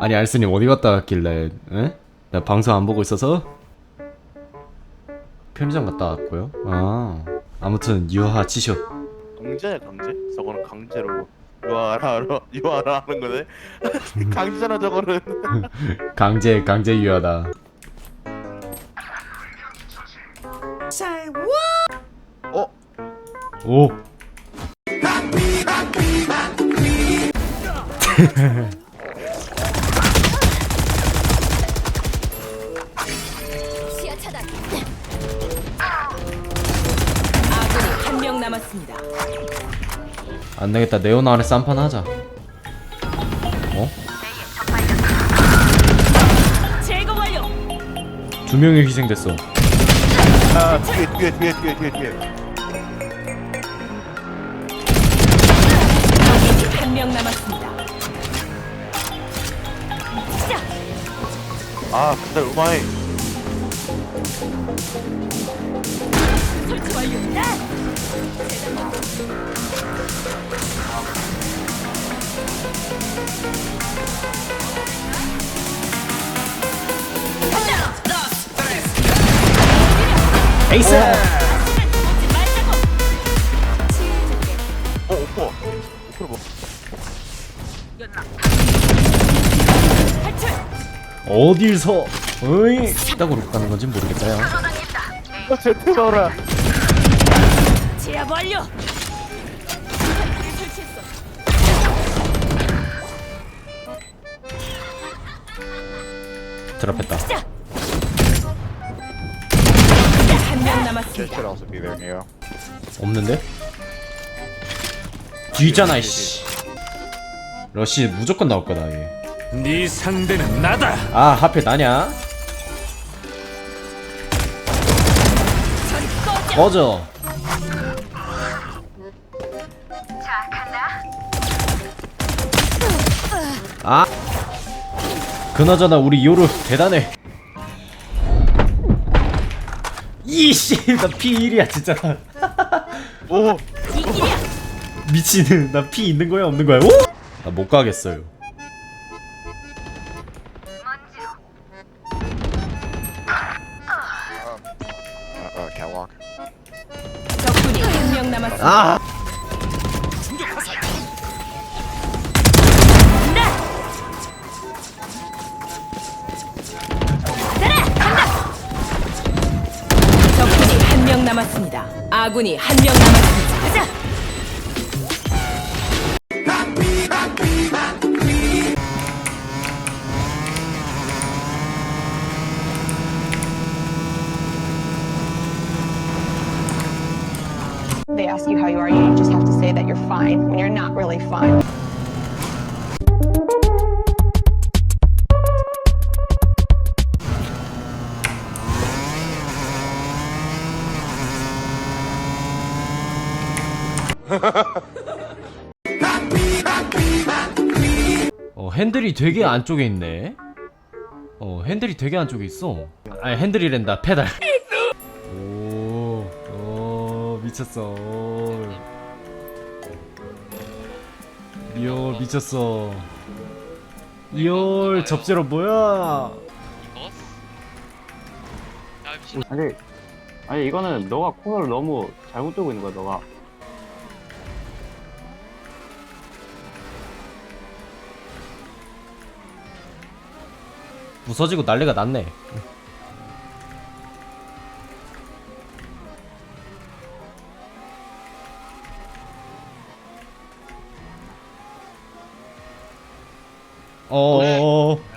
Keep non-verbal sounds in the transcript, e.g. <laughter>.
아니 알스님 어디 갔다 왔길래 에? 나 방송 안 보고 있어서 편의점 갔다 왔고요 아 아무튼 유하 치쇼 강제야 강제? 저거는 강제로 유아라 유아라 하는 거네. <laughs> 강제잖아 저거는. <laughs> 강제 강제 유하다 어? 오 <laughs> 남았습니다. 안 되겠다 네오나 안에 쌈판 하자 어? 제거 완료. 두 명이 희생됐어 아 뒤에 뒤에 뒤에 뒤에 뒤에 뒤에. 한명 남았습니다. 시작. 아 근데 우마이. 설치 완료. 네. 에이스 어 오퍼. 오퍼를 뭐? 어딜서 어이 딱으로 가는 건지 모르겠다요 어 제트너라. 제압 완료. 설치했어. 드랍했다 시작. 한명 남았습니다. also be there, Neo. 없는데? 뒤있잖아 이씨 러시 무조건 나올 거다 얘. 네 상대는 나다. 아 하필 나냐? 꺼져. 아. 그나저나 우리 요루 대단해. 이씨 나 P1이야 진짜. 오. 미치는 나 피 있는 거야 없는 거야? 오? 나 못 가겠어요 남았습니다. 아 적군이 한 명 남았습니다. 아군이 한 명 남았습니다. 가자. They ask you how you are, you just have to say that you're fine when you're not really fine. 어, 핸들이 되게 안쪽에 있네. 어, 핸들이 되게 안쪽에 있어. 아니, 핸들이랜다. 페달. 미쳤어. 리얼 미쳤어. 리얼 접제로 뭐야? 아니, 아니 이거는 너가 코너를 너무 잘못 두고 있는 거야, 너가. 부서지고 난리가 났네. 어.